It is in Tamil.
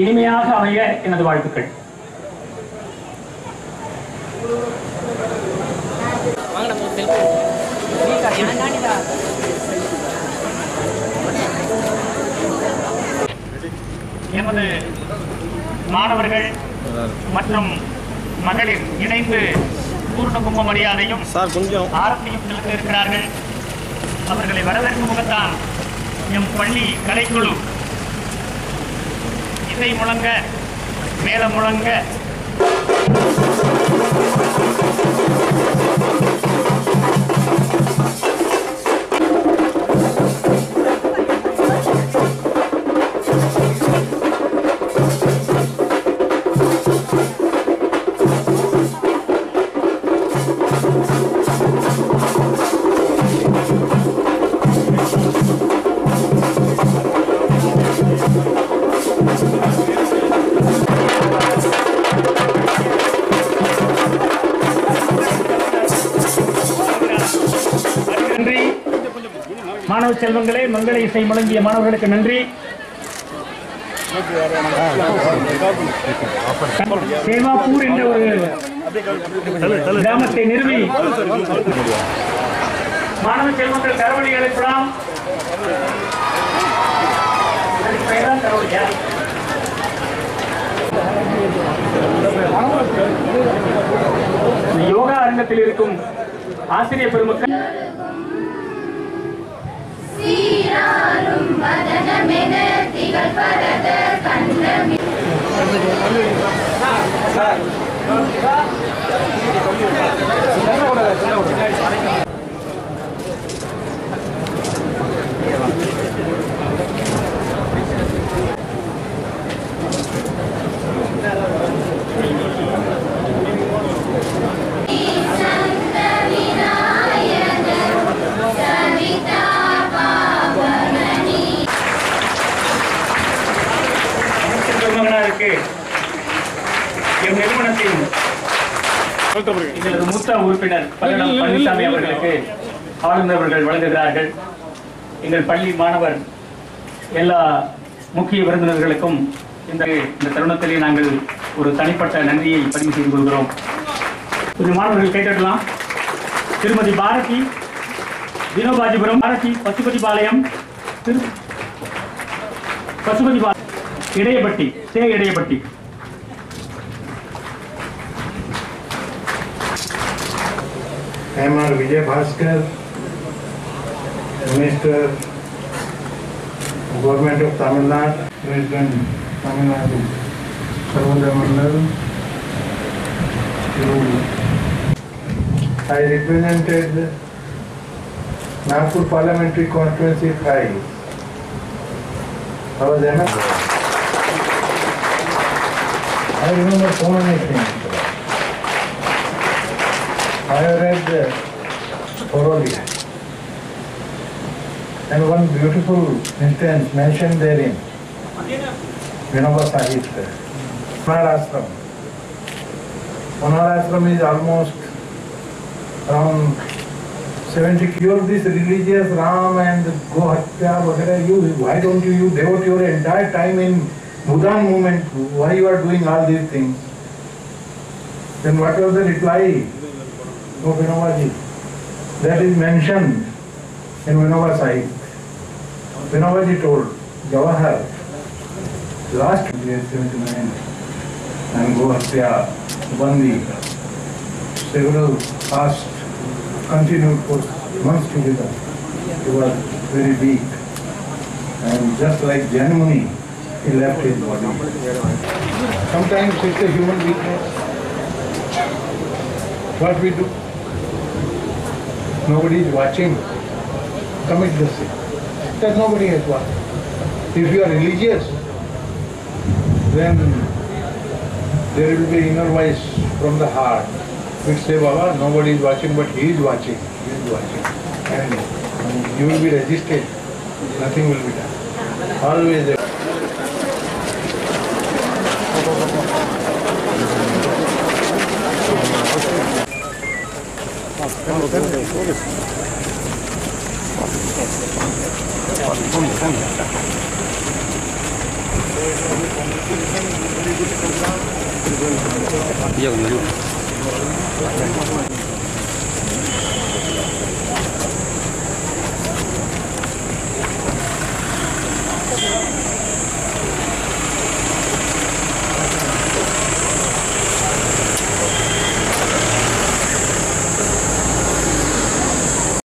இனிமையாக அமைய எனது வாழ்த்துக்கள். எமது மாணவர்கள் மற்றும் மகளிர் இணைந்து பூர்ண கும்ப மரியாதையும் ஆரத்தியும் செலுத்த இருக்கிறார்கள். அவர்களை வரவேற்கும் முகத்தான் எம் பள்ளி கலைக்குழு இசை முழங்க மேல முழங்க. மாணவ செல்வங்களே மங்கள இசை முழங்கிய மாணவர்களுக்கு நன்றி. சேவாப்பூர் என்ற ஒரு கிராமத்தை நிறுவி மாணவ செல்வங்கள் கரவழி எழுப்பலாம் யோகா அரங்கத்தில் இருக்கும் ஆசிரியர் பெருமக்கள் Amen. பெருமகனாருக்கு எம் நிறுவனத்தின் இதனது மூத்த உறுப்பினர் பல்லடம் பழனிசாமி அவர்களுக்கு ஆளுநர் அவர்கள் வழங்குகிறார்கள். எங்கள் பள்ளி மாணவர் எல்லா முக்கிய விருந்தினர்களுக்கும் இந்த இந்த தருணத்திலே நாங்கள் ஒரு தனிப்பட்ட நன்றியை பதிவு செய்து கொள்கிறோம். கொஞ்சம் மாணவர்கள் கேட்டுக்கலாம் திருமதி பாரதி வினோபாஜிபுரம் பாரதி பசுபதிபாளையம் திரு பசுபதிபாளையம். இடையப்பட்டி சே Idaiyapatti I am R. Vijay Bhaskar, Minister, Government of Tamil Nadu, President Tamil Nadu, Sarvada Mandal. I represented Nagpur Parliamentary Constituency thrice. I was MS. I remember so many things. I read uh, thoroughly. And one beautiful instance mentioned therein, Vinoba Sahitya, Panar Ashram. Panar Ashram is almost around 70 You're this religious Ram and Gohatya, whatever you, why don't you, you devote your entire time in Bhudan movement? Why you are doing all these things? Then what was the reply? of Vinobaji. That is mentioned in Vinoba Sahib. Vinobaji told Jawahar, last year 79, and Gohatya, Bandi, several past continued for months together. He was very weak. And just like Janmuni, he left his body. Sometimes it's a human weakness. What we do? Nobody is watching. Commit the sin. That nobody has watched. If you are religious, then there will be inner voice from the heart which say, Baba, nobody is watching, but he is watching. He is watching. And you will be resisted. Nothing will be done. Always. there. Я говорю.